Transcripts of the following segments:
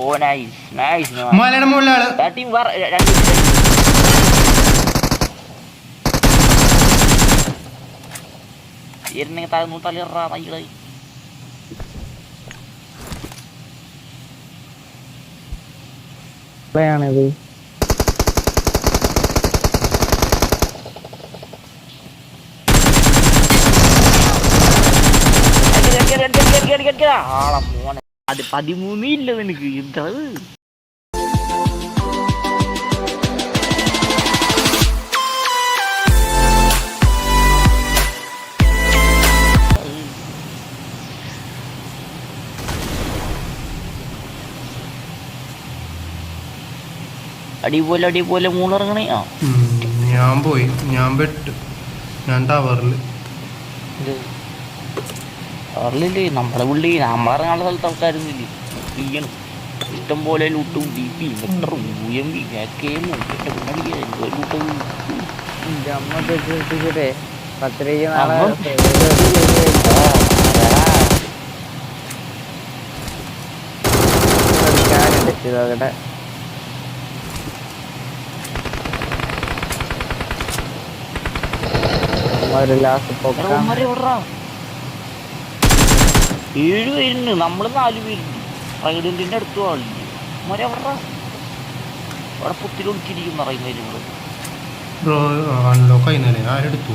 ഓ nice nice മലയുടെ മുകളിലെ ആൾ team വേറെ രണ്ട് ഇരുന്നെങ്കിൽ താഴ്ന്നു തളിറാ നൈകളായി ആണിത് ആളെ മോനെ. അത് പതിമൂന്നില്ല നിനക്ക് എന്താ അടിപോലെ അടിപോലെ മൂന്നിറങ്ങണേ ആ ഞാൻ പോയി. ഞാൻ പെട്ടു. ഞാൻ ടവറിൽ അറിയില്ലേ നമ്മളെ പുള്ളി നമ്മളിറങ്ങാനുള്ള സ്ഥലത്ത് ആൾക്കാരൊന്നുമില്ലേ ചെയ്യണം ഇഷ്ടം പോലെ ലൂട്ടും ബി പി മെട്ടറും യു എം ബി ഒരു ലാസ്റ്റ് പൊക്കാം. ഏഴ് പേരുണ്ട്. നമ്മൾ നാല് പേരുണ്ട്. പ്രൈഡന്റിന്റെ അടുത്ത് ആളില്ല മര എവിടാ? അവിടെ പുത്തിരി ഒളിച്ചിരിക്കും പറയുന്നവര് ബ്രോ അൺലോക്ക് ആയിരുന്നല്ലേ ആരെടുത്തു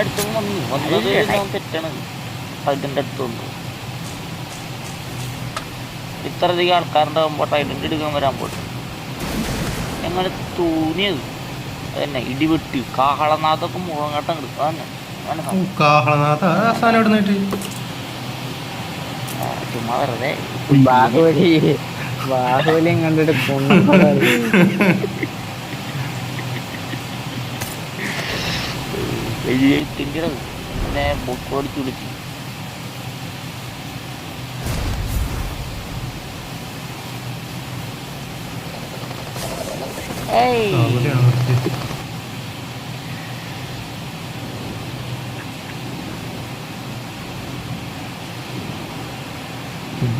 അടുത്ത് വന്നു. വന്നത് ഞാൻ തെറ്റാണ്. അടുത്ത് വന്നു. ഇത്രയധികം ആൾക്കാരുണ്ടാകുമ്പോൾ ട്രൈഡന്റ് എടുക്കാൻ വരാൻ പോട്ടെ. ഞങ്ങൾ തോന്നിയത് അതന്നെ ഇടിവെട്ട് കാഹളനാഥൊക്കെ മുഴങ്ങാട്ടം കിടക്കും അതന്നെ അതാണ് ഓ, സംഭവം. കാഹളനാഥ സാധനം എവിടെ നിന്നിട്ട് ആ, ചുമ്മാ വെറുതെ. ബാഹുബലി ബാഹുബലിയും കണ്ടിട്ട് പിന്നെ ബുക്ക് ഓടിച്ച് വിളിച്ചു. ഏയ്.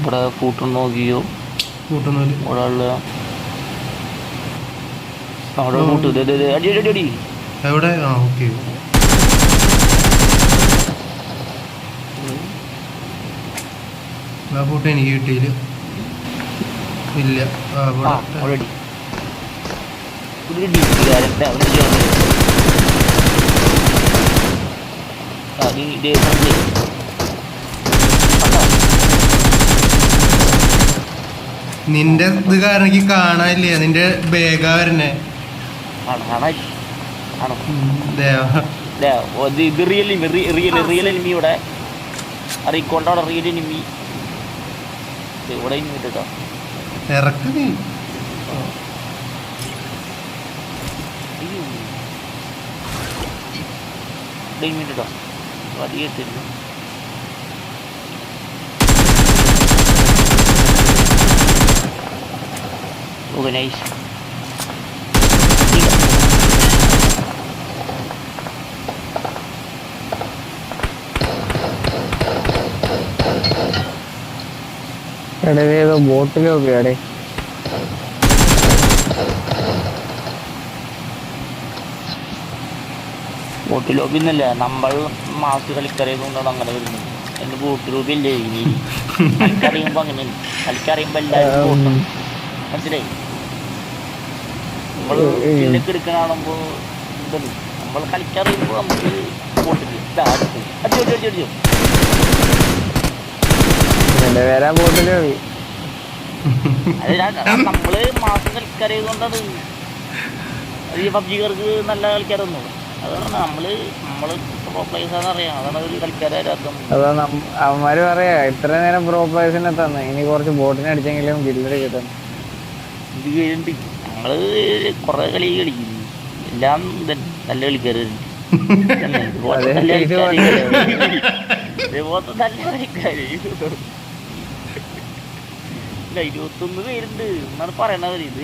ഇവിടെ കൂട്ടം നോക്കിയോ? കൂട്ടുന്നോൽ ഒരാൾ അവിടെ കൂട്ടു. അടി അടി അടി അടി. എവിടെ? ആ ഓക്കെ. ആ കൂട്ട് എനിക്ക് കിട്ടിയില്ല. ഇല്ല. ആ, ചേർന്ന് ആ നീ ഇതേ സഞ്ചി കണ്ടോ നിന്റെ ഇത് കാരണം എനിക്ക് കാണാനില്ല? നിന്റെ ബേഗാ വരണേ ഇത് റിയൽ റിയൽ റിയൽ എനിമി ഇവിടെ. കേട്ടോ ഇറക്ക് നീ. എനിമി കേട്ടോ അധികം ഇട്ടിരുന്നു ഓക്കെ നൈസ് എടേ ഏതോ ബോട്ടിലൊക്കെ എടേ ബോട്ട് ലോബി എന്നല്ല നമ്മൾ മാസ് കളിക്കറിയുന്നതുകൊണ്ടാണ് അങ്ങനെ വരുന്നത്. എന്റെ ബോട്ട് ലോബി അല്ലേ ഇനി? കളിക്കറിയുമ്പോ അങ്ങനെ കളിക്കറിയുമ്പോ എല്ലാവരും ബോട്ടും മനസ്സിലായി? നമ്മൾ ഉം. ഇതിലൊക്കെ എടുക്കണ നമ്മൾ നമുക്ക് എന്റെ പേരാ ബോട്ടിലൊക്കെ പോയി നമ്മൾ മാസം കളിക്കറിയുന്നതുകൊണ്ടാണ് അത്. ഈ പബ്ജിക്കാർക്ക് നല്ല കളിക്കാരൊന്നും അതാണ് നമ്മൾ നമ്മൾ പ്രോ പ്ലേസ് ആണെന്ന് അറിയാം അതാണ് ഒരു കളിക്കാരായിരുന്നു അതാ നം- അവന്മാര് പറയാ ഇത്ര നേരം പ്രോ തന്നു. ഇനി കുറച്ച് ബോട്ടിനെ അടിച്ചെങ്കിലും ഗില്ലറി കിട്ടും. ഇത് കഴിഞ്ഞിട്ട് ഞങ്ങൾ കുറെ കളി കളിക്കുന്നു എല്ലാം ഇതന്നെ. നല്ല കളിക്കാരുണ്ട് ഇതുപോലത്തെ നല്ല കളിക്കാര് ഇല്ല ഇരുപത്തൊന്ന് പേരുണ്ട്. എന്നാണ് പറയണത്. ഇത്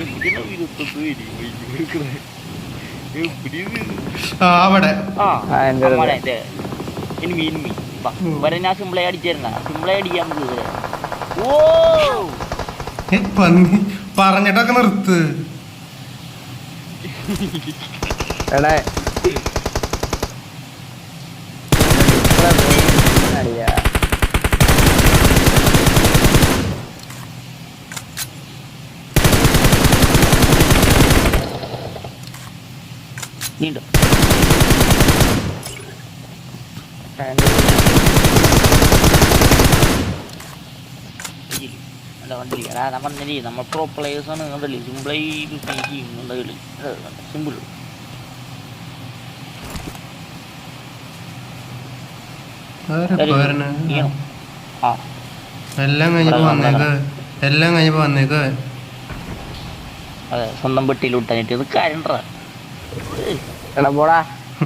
ഇരുപത്തൊന്ന് പേര്? സിമ്പിളായി അടിച്ചിരുന്ന സിമ്പിളായി അടിക്കാൻ ഓ ഏ, പന്നി. പറഞ്ഞിട്ടൊക്കെ നിർത്ത് എടാ അടിയാ നീണ്ടോ ഇല്ല. അല്ല കണ്ടില്ല അതാ നമ്മ പറഞ്ഞില്ലേ നമ്മൾ പ്രോ പ്ലേയേഴ്സ് ആണ് കണ്ടില്ലേ സിമ്പിളായി ചെയ്യുന്നുണ്ട് കളി. സിമ്പിൾ എല്ലാം കഴിഞ്ഞപ്പോ വന്നേക്ക്. എല്ലാം കഴിഞ്ഞപ്പോ വന്നേക്ക്. അതെ സ്വന്തം പെട്ടിയിൽ വിട്ടാനിട്ട്. ഇത് കാര്യണ്ടാ എടാ പോടാ.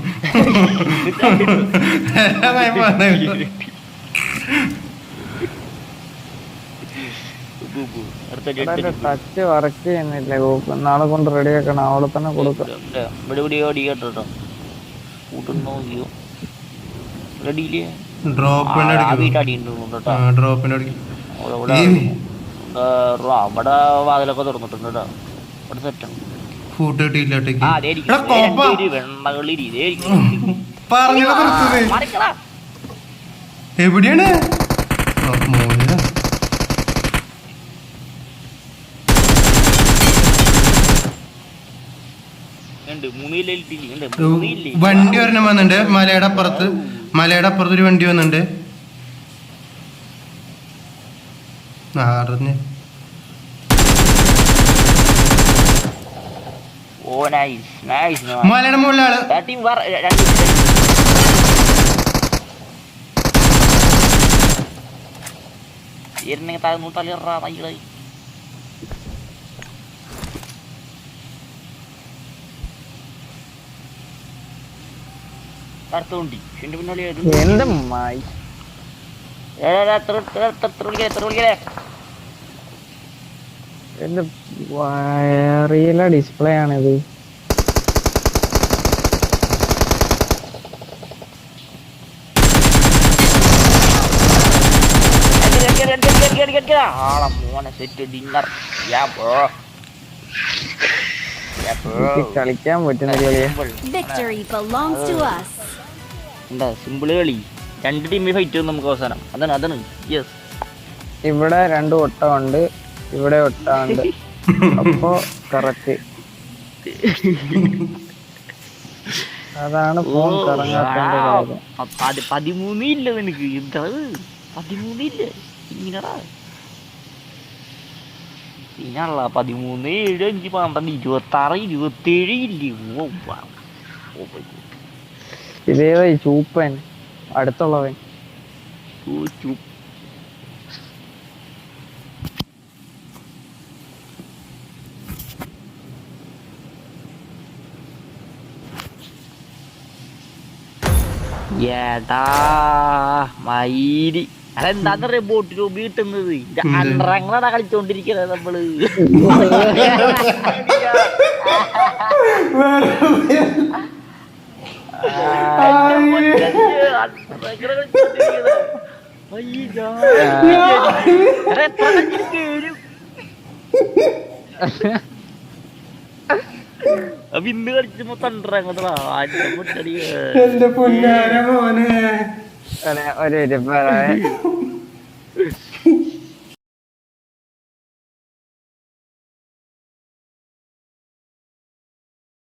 എല്ലാം കഴിഞ്ഞപ്പോ വന്നേക്ക്. ടച്ച് വർക്ക് ചെയ്യുന്നില്ല ഗൂപ്പ് നാളെ കൊണ്ട് റെഡി ആക്കണം. അവിടെ തന്നെ കൊടുക്കാം. ഇവിടെ ഇവിടെ ഓടി കേട്ടോ. കൂട്ടുന്നു നോക്കിയോ റെഡിയില്ലേ വാതിലൊക്കെ തുറന്നിട്ടുണ്ട് കേട്ടോ. ഇവിടെ സെറ്റാണ് ഫൂട്ട് കിട്ടിയില്ല ഒറ്റയ്ക്ക്. ആ വണ്ടി ഒരെണ്ണം വന്നിട്ടുണ്ട്. മലയുടെ അപ്പുറത്ത്. മലയുടെ അപ്പുറത്ത് ഒരു വണ്ടി വന്നിട്ടുണ്ട്. അറിഞ്ഞ് മലയുടെ മുകളിലാൾ ഇരുന്നെങ്കിൽ താഴെ നൂറ്റാലിറാ തൈകളായി റിയല ഡിസ്പ്ലേ ആണിത്. ആളെ മോനെ set dinner yeah bro yeah എനിക്ക് കളിക്കാൻ പറ്റുന്ന കളിയാ എന്താ സിമ്പിൾ കളി. രണ്ട് ടീമിൽ ഫൈറ്റ് നമുക്ക് അവസാനം. അതാണ് അതാണ്. യെസ് ഇവിടെ രണ്ട് ഒട്ടമുണ്ട് ഇവിടെ ഒട്ടമുണ്ട് അപ്പോ കറക്റ്റ് അതാണ് ഫോൺ പതിമൂന്ന് ഇല്ല നിനക്ക്. എന്താ പതിമൂന്ന് ഇല്ല. ഇങ്ങനടാ. പിന്നല്ല പതിമൂന്ന് ഏഴ് അഞ്ച് പന്ത്രണ്ട് ഇരുപത്തി ആറ് ഇരുപത്തി ഏഴ് ഇല്ലേ ഓ ഈ ചൂപ്പൻ അടുത്തുള്ളവൻ. ഏടാ മയിരി? അണ്ടറങ്ങളാണ് കളിച്ചോണ്ടിരിക്കുന്നത് നമ്മൾ കളിച്ചോണ്ടിരിക്കുന്നത്. അയ്യടാ. എടാ, എത്ര കളിച്ചിട്ട് വരും? അപ്പൊ ഇന്ന് കളിച്ച മൊത്തം അണ്ടറങ്ങളാ ആദ്യം മുട്ടടിയ എന്റെ പൊന്നാര മോനെ. ഒരു പറയാം.